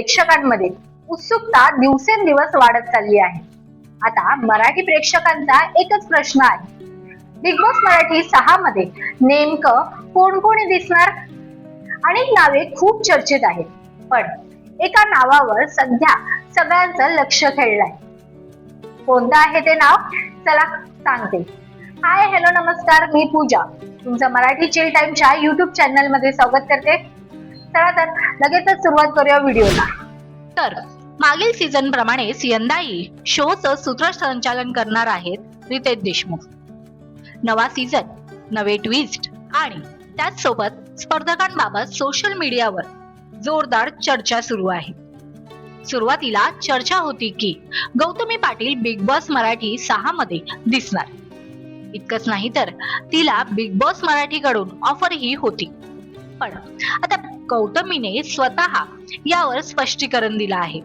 प्रेक्षकांमध्ये उत्सुकता दिवसेंदिवस वाढत चालली आहे. आता मराठी प्रेक्षकांचा एकच प्रश्न आहे. बिग बॉस मराठी सहा मध्ये नेमकं कोण कोणी दिसणार? अनेक नावे खूप चर्चेत आहेत. पण एका नावावर सध्या सगळ्यांचं लक्ष खेळलंय कोणतं आहे ते नाव? चला सांगते. हाय हॅलो नमस्कार मी पूजा. तुमचं मराठी चिल टाइमच्या युट्यूब चॅनलमध्ये स्वागत करते. चला तर लगेचच सुरुवात करूया व्हिडिओला. तर मागील सीझन प्रमाणेच यंदाही शोचं सूत्रसंचालन करणार आहेत रितेश देशमुख. नवा सीझन नवे ट्विस्ट आणि त्याचसोबत स्पर्धकांबाबत सोशल मीडियावर जोरदार चर्चा सुरू आहे. सुरुवातीला चर्चा होती की गौतमी पाटील बिग बॉस मराठी सहा मध्ये दिसणार. इतकंच नाही तर तिला बिग बॉस मराठी कडून ऑफर ही होती. पण आता गौतमीने स्वतः यावर स्पष्टीकरण दिलं आहे.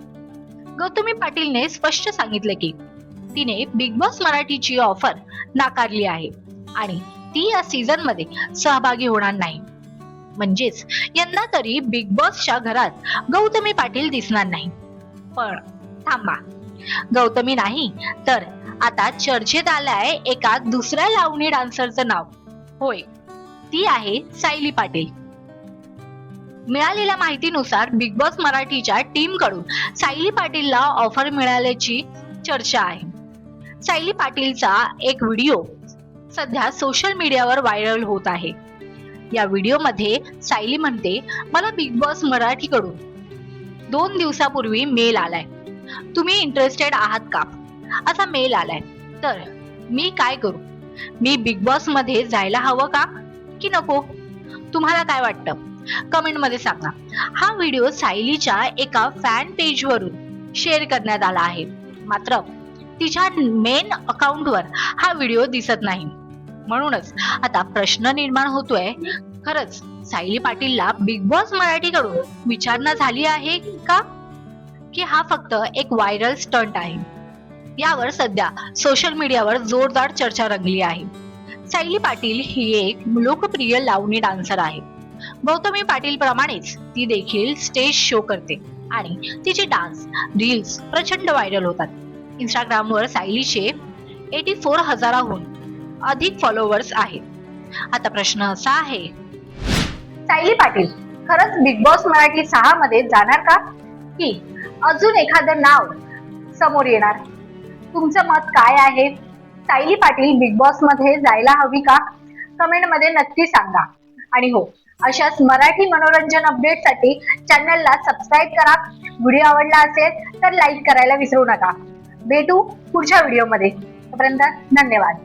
गौतमी पाटीलने स्पष्ट सांगितलं की तिने बिग बॉस मराठीची ऑफर नाकारली आहे आणि ती या सीझनमध्ये सहभागी होणार नाही. म्हणजेच यंदा तरी बिग बॉसच्या घरात गौतमी पाटील दिसणार नाही. पण थांबा. गौतमी नाही तर आता चर्चेत आलाय एका दुसऱ्या लावणी डान्सरचं नाव. होय ती आहे सायली पाटील. मिळालेल्या माहितीनुसार बिग बॉस मराठीच्या टीमकडून सायली पाटीलला ऑफर मिळाल्याची चर्चा आहे. सायली पाटीलचा एक व्हिडिओ सध्या सोशल मीडियावर व्हायरल होत आहे. या व्हिडिओमध्ये सायली म्हणते मला बिग बॉस मराठीकडून दोन दिवसापूर्वी मेल आलाय. तुम्ही इंटरेस्टेड आहात का? असा मेल आलाय. तर मी काय करू? मी बिग बॉसमध्ये जायला हवं का? की नको? तुम्हाला काय वाटतं? कमेंटमध्ये सांगा. हा व्हिडिओ सायलीच्या एका फॅन पेज वरून शेअर करण्यात आला आहे. मात्र तिच्या मेन अकाउंटवर हा व्हिडिओ दिसत नाही. म्हणूनच आता प्रश्न निर्माण होतोय. खरंच सायली पाटीलला बिग बॉस मराठीकडून विचारणा झाली आहे का? की हा फक्त एक व्हायरल स्टंट आहे? यावर सध्या सोशल मीडियावर जोरदार चर्चा रंगली आहे. सायली पाटील ही एक लोकप्रिय लावणी डान्सर आहे. गौतमी पाटील प्रमाणेच ती देखील स्टेज शो करते. आणि तिचे डान्स रील्स प्रचंड व्हायरल होतात. इंस्टाग्रामवर सायलीचे एटी फोर हजाराहून अधिक फॉलोअर्स आहेत. आता प्रश्न असा आहे सायली पाटील खरंच बिग बॉस मराठी सहा मध्ये जाणार का? की अजून एखादं नाव समोर येणार? तुमचं मत काय आहे? सायली पाटील बिग बॉसमध्ये जायला हवी का? कमेंटमध्ये नक्की सांगा. आणि हो अशाच मराठी मनोरंजन अपडेटसाठी चॅनलला सबस्क्राईब करा. व्हिडिओ आवडला असेल तर लाईक करायला विसरू नका. भेटू पुढच्या व्हिडिओमध्ये तोपर्यंत धन्यवाद.